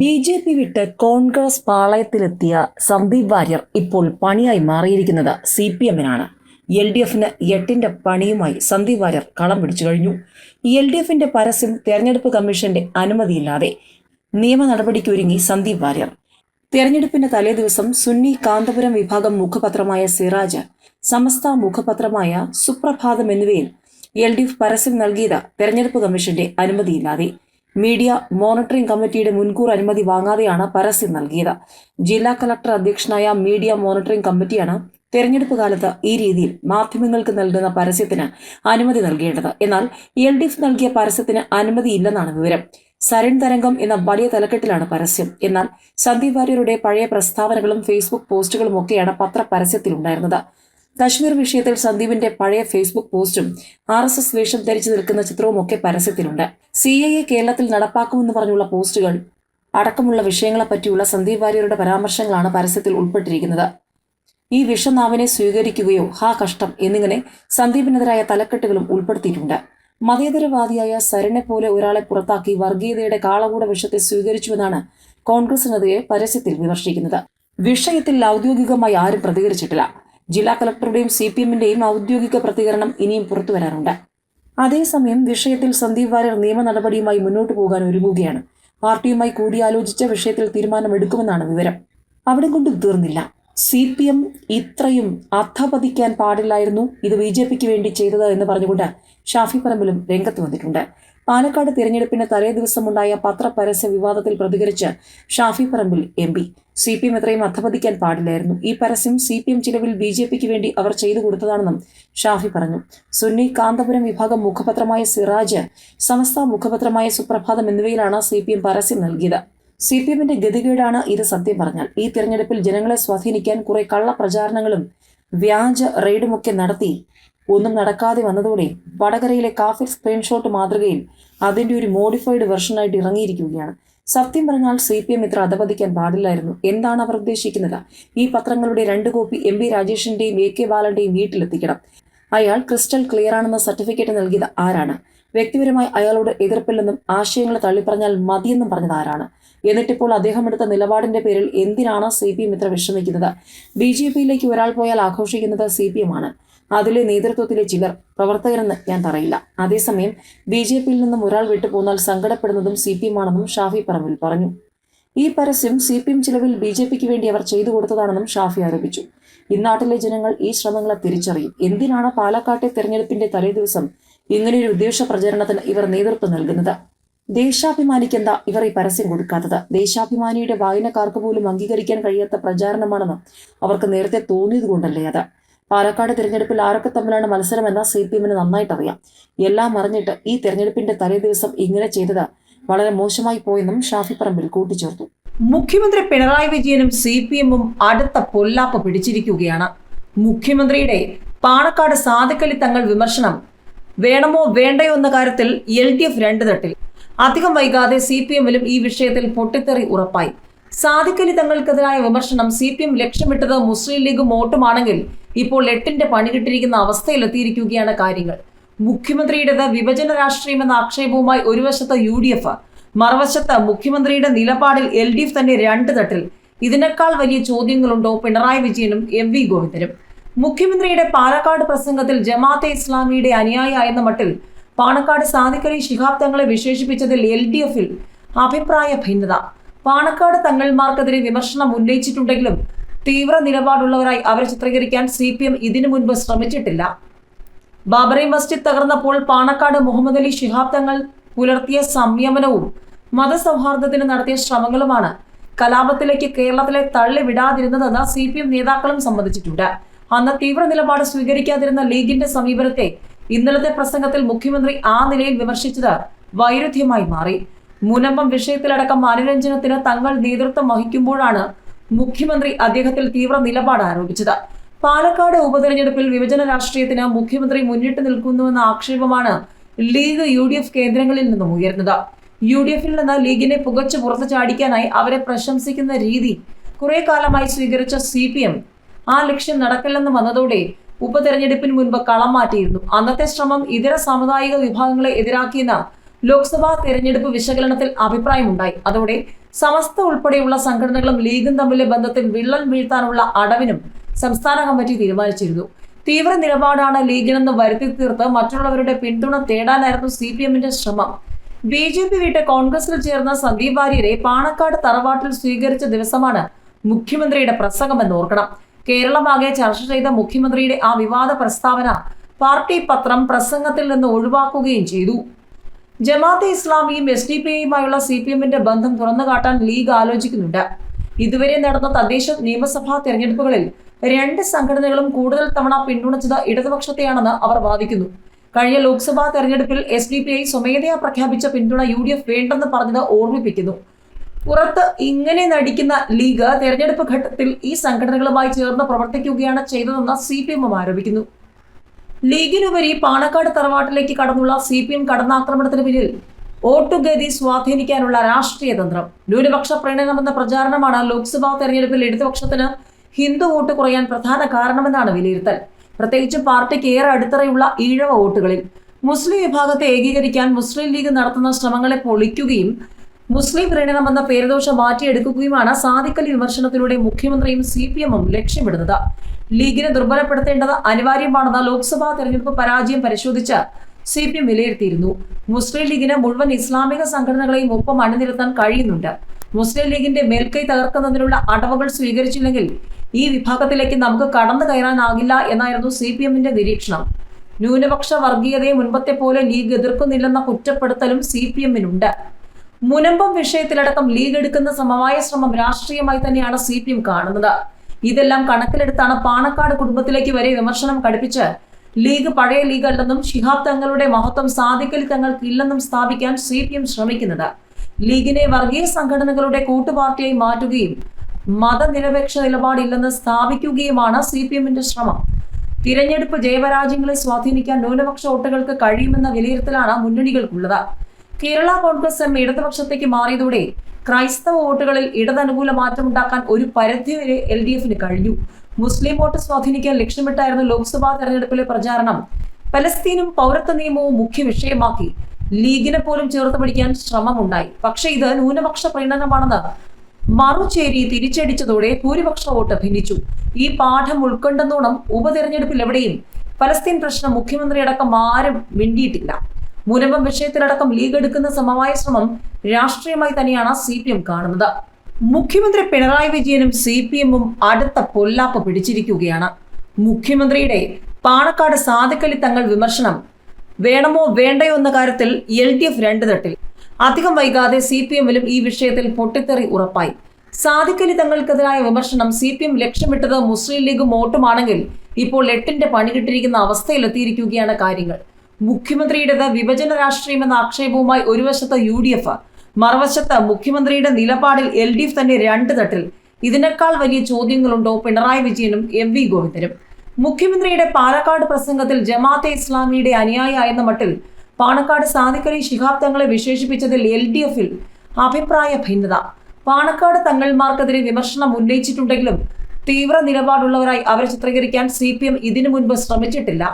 B J P വിട്ട് കോൺഗ്രസ് പാളയത്തിലെത്തിയ സന്ദീപ് വാര്യർ ഇപ്പോൾ പണിയായി മാറിയിരിക്കുന്നത് സി പി എമ്മിനാണ്. എൽ ഡി എഫിന് എട്ടിന്റെ പണിയുമായി സന്ദീപ് വാര്യർ കളം പിടിച്ചു കഴിഞ്ഞു. എൽ ഡി എഫിന്റെ പരസ്യം തെരഞ്ഞെടുപ്പ് കമ്മീഷന്റെ അനുമതിയില്ലാതെ നിയമ നടപടിക്കൊരുങ്ങി സന്ദീപ് വാര്യർ. തെരഞ്ഞെടുപ്പിന്റെ തലേദിവസം സുന്നി കാന്തപുരം വിഭാഗം മുഖപത്രമായ സിറാജ് സമസ്ത മുഖപത്രമായ സുപ്രഭാതം എന്നിവയിൽ എൽ ഡി എഫ് പരസ്യം നൽകിയത് തെരഞ്ഞെടുപ്പ് കമ്മീഷന്റെ അനുമതിയില്ലാതെ. മീഡിയ മോണിറ്ററിംഗ് കമ്മിറ്റിയുടെ മുൻകൂർ അനുമതി വാങ്ങാതെയാണ് പരസ്യം നൽകിയത്. ജില്ലാ കളക്ടർ അധ്യക്ഷനായ മീഡിയ മോണിറ്ററിംഗ് കമ്മിറ്റിയാണ് തെരഞ്ഞെടുപ്പ് കാലത്ത് ഈ രീതിയിൽ മാധ്യമങ്ങൾക്ക് നൽകുന്ന പരസ്യത്തിന് അനുമതി നൽകേണ്ടത്. എന്നാൽ എൽ ഡി എഫ് നൽകിയ പരസ്യത്തിന് അനുമതിയില്ലെന്നാണ് വിവരം. സരൺ തരംഗം എന്ന വലിയ തലക്കെട്ടിലാണ് പരസ്യം. എന്നാൽ സന്ദീപ് വാര്യരുടെ പഴയ പ്രസ്താവനകളും ഫേസ്ബുക്ക് പോസ്റ്റുകളും ഒക്കെയാണ് പത്ര പരസ്യത്തിലുണ്ടായിരുന്നത് കശ്മീർ വിഷയത്തിൽ സന്ദീപിന്റെ പഴയ ഫേസ്ബുക്ക് പോസ്റ്റും ആർ എസ് എസ് വേഷം ധരിച്ചു നിൽക്കുന്ന ചിത്രവും ഒക്കെ പരസ്യത്തിലുണ്ട്. സി ഐ എ കേരളത്തിൽ നടപ്പാക്കുമെന്ന് പറഞ്ഞുള്ള പോസ്റ്റുകൾ അടക്കമുള്ള വിഷയങ്ങളെ പറ്റിയുള്ള സന്ദീപ് വാര്യരുടെ പരാമർശങ്ങളാണ് പരസ്യത്തിൽ ഉൾപ്പെട്ടിരിക്കുന്നത്. ഈ വിഷനാവിനെ സ്വീകരിക്കുകയോ ഹാ കഷ്ടം എന്നിങ്ങനെ സന്ദീപിനെതിരായ തലക്കെട്ടുകളും ഉൾപ്പെടുത്തിയിട്ടുണ്ട്. മതേതരവാദിയായ സരനെ പോലെ ഒരാളെ പുറത്താക്കി വർഗീയതയുടെ കാളകൂട വിഷത്തെ സ്വീകരിച്ചുവെന്നാണ് കോൺഗ്രസിനെതിരെ പരസ്യത്തിൽ വിമർശിക്കുന്നത്. വിഷയത്തിൽ ഔദ്യോഗികമായി ആരും പ്രതികരിച്ചിട്ടില്ല. ജില്ലാ കളക്ടറുടെയും സി പി എമ്മിന്റെയും ഔദ്യോഗിക പ്രതികരണം ഇനിയും പുറത്തു വരാറുണ്ട്. അതേസമയം വിഷയത്തിൽ സന്ദീപ് വാര്യർ നിയമ നടപടിയുമായി മുന്നോട്ടു പോകാൻ ഒരുങ്ങുകയാണ്. പാർട്ടിയുമായി കൂടിയാലോചിച്ച വിഷയത്തിൽ തീരുമാനമെടുക്കുമെന്നാണ് വിവരം. അവിടെ കൊണ്ട് തീർന്നില്ല. സി പി എം ഇത്രയും അധപതിക്കാൻ പാടില്ലായിരുന്നു ഇത് ബി ജെ പിക്ക് വേണ്ടി ചെയ്തത് എന്ന് പറഞ്ഞുകൊണ്ട് ഷാഫി പറമ്പിലും രംഗത്ത് വന്നിട്ടുണ്ട്. പാലക്കാട് തിരഞ്ഞെടുപ്പിന് തലേ ദിവസമുണ്ടായ പത്രപരസ്യ വിവാദത്തിൽ പ്രതികരിച്ച് Shafi Parambil M P. C P M എത്രയും അധപതിക്കാൻ പാടില്ലായിരുന്നു. ഈ പരസ്യം സി പി എം ചിലവിൽ ബി ജെ പിക്ക് വേണ്ടി അവർ ചെയ്തു കൊടുത്തതാണെന്നും ഷാഫി പറഞ്ഞു. സുന്നി കാന്തപുരം വിഭാഗം മുഖപത്രമായ സിറാജ് സമസ്ത മുഖപത്രമായ സുപ്രഭാതം എന്നിവയിലാണ് സി പി എം പരസ്യം നൽകിയത്. സി പി എമ്മിന്റെ ഗതികേടാണ് ഇത് സത്യം പറഞ്ഞാൽ. ഈ തിരഞ്ഞെടുപ്പിൽ ജനങ്ങളെ സ്വാധീനിക്കാൻ കുറെ കള്ള പ്രചാരണങ്ങളും വ്യാജ റെയ്ഡുമൊക്കെ നടത്തി ഒന്നും നടക്കാതെ വന്നതോടെ വടകരയിലെ കാഫിർ സ്ക്രീൻഷോട്ട് മാതൃകയിൽ അതിന്റെ ഒരു മോഡിഫൈഡ് വെർഷനായിട്ട് ഇറങ്ങിയിരിക്കുകയാണ്. സത്യം പറഞ്ഞാൽ സി പി എം ഇത്ര അധപതിക്കാൻ പാടില്ലായിരുന്നു. എന്താണ് അവർ ഉദ്ദേശിക്കുന്നത്? ഈ പത്രങ്ങളുടെ രണ്ട് കോപ്പി എം പി രാജേഷിന്റെയും എ കെ ബാലന്റെയും വീട്ടിലെത്തിക്കണം. അയാൾ ക്രിസ്റ്റൽ ക്ലിയർ ആണെന്ന സർട്ടിഫിക്കറ്റ് നൽകിയത് ആരാണ്? വ്യക്തിപരമായി അയാളോട് എതിർപ്പില്ലെന്നും ആശയങ്ങൾ തള്ളിപ്പറഞ്ഞാൽ മതിയെന്നും പറഞ്ഞത് ആരാണ് എന്നിട്ടിപ്പോൾ അദ്ദേഹം എടുത്ത നിലപാടിന്റെ പേരിൽ എന്തിനാണ് സി പി എം ഇത്ര വിഷമിക്കുന്നത്? ബി ജെ പിയിലേക്ക് ഒരാൾ പോയാൽ ആഘോഷിക്കുന്നത് സി പി എം ആണ്. അതിലെ നേതൃത്വത്തിലെ ചിലർ പ്രവർത്തകരെന്ന് ഞാൻ പറയില്ല. അതേസമയം ബി ജെ പിയിൽ നിന്നും ഒരാൾ വിട്ടുപോന്നാൽ സങ്കടപ്പെടുന്നതും സി പി എം ആണെന്നും ഷാഫി പറമ്പിൽ പറഞ്ഞു. ഈ പരസ്യം സി പി എം ചിലവിൽ ബി ജെ പിക്ക് വേണ്ടി അവർ ചെയ്തു കൊടുത്തതാണെന്നും ഷാഫി ആരോപിച്ചു. ഇന്നാട്ടിലെ ജനങ്ങൾ ഈ ശ്രമങ്ങളെ തിരിച്ചറിയും. എന്തിനാണ് പാലക്കാട്ടെ തെരഞ്ഞെടുപ്പിന്റെ തലേദിവസം ഇങ്ങനെയൊരു ഉദ്ദേശ പ്രചരണത്തിന് ഇവർ നേതൃത്വം നൽകുന്നത്. ദേശാഭിമാനിക്കെന്താ ഇവർ ഈ പരസ്യം കൊടുക്കാത്തത്? ദേശാഭിമാനിയുടെ വായനക്കാർക്ക് പോലും അംഗീകരിക്കാൻ കഴിയാത്ത പ്രചാരണമാണെന്ന് അവർക്ക് നേരത്തെ തോന്നിയത് കൊണ്ടല്ലേ അത്? പാലക്കാട് തിരഞ്ഞെടുപ്പിൽ ആരൊക്കെ തമ്മിലാണ് മത്സരമെന്ന സി പി എമ്മിന് നന്നായിട്ട് അറിയാം എല്ലാം അറിഞ്ഞിട്ട് ഈ തെരഞ്ഞെടുപ്പിന്റെ തലേദിവസം ഇങ്ങനെ ചെയ്തത് വളരെ മോശമായി പോയെന്നും ഷാഫി പറമ്പിൽ കൂട്ടിച്ചേർത്തു. മുഖ്യമന്ത്രി പിണറായി വിജയനും സി പി എമ്മും അടുത്ത പൊല്ലാപ്പ് പിടിച്ചിരിക്കുകയാണ്. മുഖ്യമന്ത്രിയുടെ പാണക്കാട് സാധുക്കലി തങ്ങൾ വിമർശനം വേണമോ വേണ്ടയോ എന്ന കാര്യത്തിൽ എൽ ഡി എഫ് രണ്ട് തട്ടിൽ. അധികം വൈകാതെ സി പി എമ്മിലും ഈ വിഷയത്തിൽ പൊട്ടിത്തെറി ഉറപ്പായി. സാധിക്കലി തങ്ങൾക്കെതിരായ വിമർശനം സി പി എം ലക്ഷ്യമിട്ടത് മുസ്ലിം ലീഗ് വോട്ടുമാണെങ്കിൽ ഇപ്പോൾ എട്ടിന്റെ പണി കിട്ടിയിരിക്കുന്ന അവസ്ഥയിലെത്തിയിരിക്കുകയാണ് കാര്യങ്ങൾ. മുഖ്യമന്ത്രിയുടേത് വിഭജന രാഷ്ട്രീയം എന്ന ആക്ഷേപവുമായി ഒരു വശത്ത് യു ഡി എഫ് മറുവശത്ത് മുഖ്യമന്ത്രിയുടെ നിലപാടിൽ എൽ ഡി എഫ് തന്നെ രണ്ട് തട്ടിൽ. ഇതിനേക്കാൾ വലിയ ചോദ്യങ്ങളുണ്ടോ പിണറായി വിജയനും എം വി ഗോവിന്ദനും? മുഖ്യമന്ത്രിയുടെ പാലക്കാട് പ്രസംഗത്തിൽ ജമാഅത്തെ ഇസ്ലാമിയുടെ അനുയായി മട്ടിൽ പാണക്കാട് സാദിഖലി ശിഹാബ് തങ്ങളെ വിശേഷിപ്പിച്ചതിൽ എൽ ഡി എഫിൽ അഭിപ്രായ ഭിന്നത. പാണക്കാട് തങ്ങൾമാർക്കെതിരെ വിമർശനം ഉന്നയിച്ചിട്ടുണ്ടെങ്കിലും തീവ്ര നിലപാടുള്ളവരായി അവരെ ചിത്രീകരിക്കാൻ സി പി എം ഇതിനു മുൻപ് ശ്രമിച്ചിട്ടില്ല. ബാബറി മസ്ജിദ് തകർന്നപ്പോൾ പാണക്കാട് മുഹമ്മദ് അലി ശിഹാബ് തങ്ങൾ പുലർത്തിയ സംയമനവും മതസൗഹാർദ്ദത്തിന് നടത്തിയ ശ്രമങ്ങളുമാണ് കലാപത്തിലേക്ക് കേരളത്തിലെ തള്ളിവിടാതിരുന്നതെന്ന് സി പി എം നേതാക്കളും സമ്മതിച്ചിട്ടുണ്ട്. അന്ന് തീവ്ര നിലപാട് സ്വീകരിക്കാതിരുന്ന ലീഗിന്റെ സമീപനത്തെ ഇന്നലത്തെ പ്രസംഗത്തിൽ മുഖ്യമന്ത്രി ആ നിലയിൽ വിമർശിച്ചത് വൈരുദ്ധ്യമായി മാറി. മുനമ്പം വിഷയത്തിലടക്കം അനുരഞ്ജനത്തിന് തങ്ങൾ നേതൃത്വം വഹിക്കുമ്പോഴാണ് മുഖ്യമന്ത്രി അദ്ദേഹത്തിൽ തീവ്ര നിലപാട് ആരോപിച്ചത്. പാലക്കാട് ഉപതെരഞ്ഞെടുപ്പിൽ വിഭജന രാഷ്ട്രീയത്തിന് മുഖ്യമന്ത്രി മുന്നിട്ട് നിൽക്കുന്നുവെന്ന ആക്ഷേപമാണ് ലീഗ് യു ഡി എഫ് കേന്ദ്രങ്ങളിൽ നിന്നും ഉയർന്നത് യു ഡി എഫിൽ നിന്ന് ലീഗിനെ പുകച്ചു പുറത്തു ചാടിക്കാനായി അവരെ പ്രശംസിക്കുന്ന രീതി കുറെ കാലമായി സ്വീകരിച്ച സി പി എം ആ ലക്ഷ്യം നടക്കില്ലെന്ന് വന്നതോടെ ഉപതെരഞ്ഞെടുപ്പിന് മുൻപ് കളം മാറ്റിയിരുന്നു. അന്നത്തെ ശ്രമം ഇതര സാമുദായിക വിഭാഗങ്ങളെ എതിരാക്കിയെന്ന ലോക്സഭാ തെരഞ്ഞെടുപ്പ് വിശകലനത്തിൽ അഭിപ്രായമുണ്ടായി. അതോടെ സമസ്ത ഉൾപ്പെടെയുള്ള സംഘടനകളും ലീഗും തമ്മിലെ ബന്ധത്തിൽ വിള്ളൽ വീഴ്ത്താനുള്ള അടവിനും സംസ്ഥാന കമ്മിറ്റി തീരുമാനിച്ചിരുന്നു. തീവ്ര നിലപാടാണ് ലീഗിനെന്ന് വരുത്തി തീർത്ത് മറ്റുള്ളവരുടെ പിന്തുണ തേടാനായിരുന്നു സി പി എമ്മിന്റെ ശ്രമം. ബി ജെ പി വിട്ട് കോൺഗ്രസിൽ ചേർന്ന സന്ദീപ് വാര്യരെ പാണക്കാട് തറവാട്ടിൽ സ്വീകരിച്ച ദിവസമാണ് മുഖ്യമന്ത്രിയുടെ പ്രസംഗമെന്ന് ഓർക്കണം. കേരളമാകെ ചർച്ച ചെയ്ത മുഖ്യമന്ത്രിയുടെ ആ വിവാദ പ്രസ്താവന പാർട്ടി പത്രം പ്രസംഗത്തിൽ നിന്ന് ഒഴിവാക്കുകയും ചെയ്തു. ജമാഅത്തെ ഇസ്ലാമിയും എസ് ഡി പി ഐയുമായുള്ള സി പി എമ്മിന്റെ ബന്ധം തുറന്നു കാട്ടാൻ ലീഗ് ആലോചിക്കുന്നുണ്ട്. ഇതുവരെ നടന്ന തദ്ദേശ നിയമസഭാ തെരഞ്ഞെടുപ്പുകളിൽ രണ്ട് സംഘടനകളും കൂടുതൽ തവണ പിന്തുണച്ചത് ഇടതുപക്ഷത്തെയാണെന്ന് അവർ വാദിക്കുന്നു. കഴിഞ്ഞ ലോക്സഭാ തെരഞ്ഞെടുപ്പിൽ എസ് ഡി പി ഐ സ്വമേധയാ പ്രഖ്യാപിച്ച പിന്തുണ യു ഡി എഫ് വേണ്ടെന്ന് പറഞ്ഞത് ഓർമ്മിപ്പിക്കുന്നു. പുറത്ത് ഇങ്ങനെ നടിക്കുന്ന ലീഗ് തെരഞ്ഞെടുപ്പ് ഘട്ടത്തിൽ ഈ സംഘടനകളുമായി ചേർന്ന് പ്രവർത്തിക്കുകയാണ് ചെയ്തതെന്ന് സി പി എമ്മും ആരോപിക്കുന്നു. ലീഗിനുപരി പാണക്കാട് തറവാട്ടിലേക്ക് കടന്നുള്ള സി പി എം കടന്നാക്രമണത്തിന് പിന്നിൽ വോട്ടുഗതി സ്വാധീനിക്കാനുള്ള രാഷ്ട്രീയ തന്ത്രം. ന്യൂനപക്ഷ പ്രണയമെന്ന പ്രചാരണമാണ് ലോക്സഭാ തെരഞ്ഞെടുപ്പിൽ ഇടതുപക്ഷത്തിന് ഹിന്ദു വോട്ട് കുറയാൻ പ്രധാന കാരണമെന്നാണ് വിലയിരുത്തൽ. പ്രത്യേകിച്ചും പാർട്ടിക്ക് ഏറെ അടിത്തറയുള്ള ഈഴവ വോട്ടുകളിൽ. മുസ്ലിം വിഭാഗത്തെ ഏകീകരിക്കാൻ മുസ്ലിം ലീഗ് നടത്തുന്ന ശ്രമങ്ങളെ പൊളിക്കുകയും മുസ്ലിം പ്രീണനമെന്ന പേരുദോഷം മാറ്റിയെടുക്കുകയുമാണ് സാധിക്കൽ വിമർശനത്തിലൂടെ മുഖ്യമന്ത്രിയും സി പി എമ്മും ലക്ഷ്യമിടുന്നത്. ലീഗിനെ ദുർബലപ്പെടുത്തേണ്ടത് അനിവാര്യമാണെന്ന് ലോക്സഭാ തെരഞ്ഞെടുപ്പ് പരാജയം പരിശോധിച്ച് സി പി എം വിലയിരുത്തിയിരുന്നു. മുസ്ലിം ലീഗിന് മുഴുവൻ ഇസ്ലാമിക സംഘടനകളെയും ഒപ്പം അണിനിരത്താൻ കഴിയുന്നുണ്ട്. മുസ്ലിം ലീഗിന്റെ മേൽക്കൈ തകർക്കുന്നതിനുള്ള അടവുകൾ സ്വീകരിച്ചില്ലെങ്കിൽ ഈ വിഭാഗത്തിലേക്ക് നമുക്ക് കടന്നു കയറാനാകില്ല എന്നായിരുന്നു സി പി എമ്മിന്റെ നിരീക്ഷണം. ന്യൂനപക്ഷ വർഗീയതയെ മുൻപത്തെ പോലെ ലീഗ് എതിർക്കുന്നില്ലെന്ന കുറ്റപ്പെടുത്തലും സി പി എമ്മിനുണ്ട്. മുനമ്പം വിഷയത്തിലടക്കം ലീഗ് എടുക്കുന്ന സമവായ ശ്രമം രാഷ്ട്രീയമായി തന്നെയാണ് സി പി എം കാണുന്നത്. ഇതെല്ലാം കണക്കിലെടുത്താണ് പാണക്കാട് കുടുംബത്തിലേക്ക് വരെ വിമർശനം കടുപ്പിച്ച് ലീഗ് പഴയ ലീഗ് അല്ലെന്നും ശിഹാബ് തങ്ങളുടെ മഹത്വം സാധിക്കൽ തങ്ങൾക്കില്ലെന്നും സ്ഥാപിക്കാൻ സി പി എം ശ്രമിക്കുന്നത്. ലീഗിനെ വർഗീയ സംഘടനകളുടെ കൂട്ടുപാർട്ടിയായി മാറ്റുകയും മതനിരപേക്ഷ നിലപാടില്ലെന്ന് സ്ഥാപിക്കുകയുമാണ് സി പി എമ്മിന്റെ ശ്രമം. തിരഞ്ഞെടുപ്പ് ജയപരാജയങ്ങളെ സ്വാധീനിക്കാൻ ന്യൂനപക്ഷ വോട്ടുകൾക്ക് കഴിയുമെന്ന വിലയിരുത്തലാണ് മുന്നണികൾക്കുള്ളത്. കേരള കോൺഗ്രസ് എം ഇടതുപക്ഷത്തേക്ക് മാറിയതോടെ ക്രൈസ്തവ വോട്ടുകളിൽ ഇടതനുകൂല മാറ്റം ഉണ്ടാക്കാൻ ഒരു പരിധിവരെ എൽ ഡി എഫിന് കഴിഞ്ഞു. മുസ്ലിം വോട്ട് സ്വാധീനിക്കാൻ ലക്ഷ്യമിട്ടായിരുന്നു ലോക്സഭാ തെരഞ്ഞെടുപ്പിലെ പ്രചാരണം. പലസ്തീനും പൗരത്വ നിയമവും മുഖ്യ വിഷയമാക്കി ലീഗിനെ പോലും ചേർത്ത് പിടിക്കാൻ ശ്രമമുണ്ടായി. പക്ഷേ ഇത് ന്യൂനപക്ഷ പ്രീണനമാണെന്ന് മറുചേരി തിരിച്ചടിച്ചതോടെ ഭൂരിപക്ഷ വോട്ട് ഭിന്നിച്ചു. ഈ പാഠം ഉൾക്കൊണ്ടെന്നോണം ഉപതെരഞ്ഞെടുപ്പിൽ എവിടെയും ഫലസ്തീൻ പ്രശ്നം മുഖ്യമന്ത്രിയടക്കം ആരും മിണ്ടിയിട്ടില്ല. മുനമ്പം വിഷയത്തിലടക്കം ലീഗ് എടുക്കുന്ന സമവായ ശ്രമം രാഷ്ട്രീയമായി തന്നെയാണ് സി പി എം കാണുന്നത്. മുഖ്യമന്ത്രി പിണറായി വിജയനും സി പി എമ്മും അടുത്ത പൊല്ലാപ്പ് പിടിച്ചിരിക്കുകയാണ്. മുഖ്യമന്ത്രിയുടെ പാണക്കാട് സാധിക്കലി തങ്ങൾ വിമർശനം വേണമോ വേണ്ടയോ എന്ന കാര്യത്തിൽ എൽ ഡി എഫ് രണ്ട് തട്ടിൽ. അധികം വൈകാതെ സി പി എമ്മിലും ഈ വിഷയത്തിൽ പൊട്ടിത്തെറി ഉറപ്പായി. സാധിക്കലി തങ്ങൾക്കെതിരായ വിമർശനം സി പി എം ലക്ഷ്യമിട്ടത് മുസ്ലിം ലീഗും വോട്ടുമാണെങ്കിൽ ഇപ്പോൾ എട്ടിന്റെ പണി കിട്ടിയിരിക്കുന്ന അവസ്ഥയിലെത്തിയിരിക്കുകയാണ് കാര്യങ്ങൾ. മുഖ്യമന്ത്രിയുടേത് വിഭജന രാഷ്ട്രീയമെന്ന ആക്ഷേപവുമായി ഒരു വശത്ത് യു ഡി എഫ് മറുവശത്ത് മുഖ്യമന്ത്രിയുടെ നിലപാടിൽ എൽ ഡി എഫ് തന്നെ രണ്ട് തട്ടിൽ. ഇതിനേക്കാൾ വലിയ ചോദ്യങ്ങളുണ്ടോ പിണറായി വിജയനും എം വി ഗോവിന്ദനും? മുഖ്യമന്ത്രിയുടെ പാലക്കാട് പ്രസംഗത്തിൽ ജമാഅത്തെ ഇസ്ലാമിയുടെ അനുയായിയായെന്ന മട്ടിൽ പാണക്കാട് സാദിഖലി ശിഹാബ് തങ്ങളെ വിശേഷിപ്പിച്ചതിൽ എൽ ഡി എഫിൽ അഭിപ്രായ ഭിന്നത. പാണക്കാട് തങ്ങൾമാർക്കെതിരെ വിമർശനം ഉന്നയിച്ചിട്ടുണ്ടെങ്കിലും തീവ്ര നിലപാടുള്ളവരായി അവരെ ചിത്രീകരിക്കാൻ സി പി എം ഇതിനു മുൻപ് ശ്രമിച്ചിട്ടില്ല.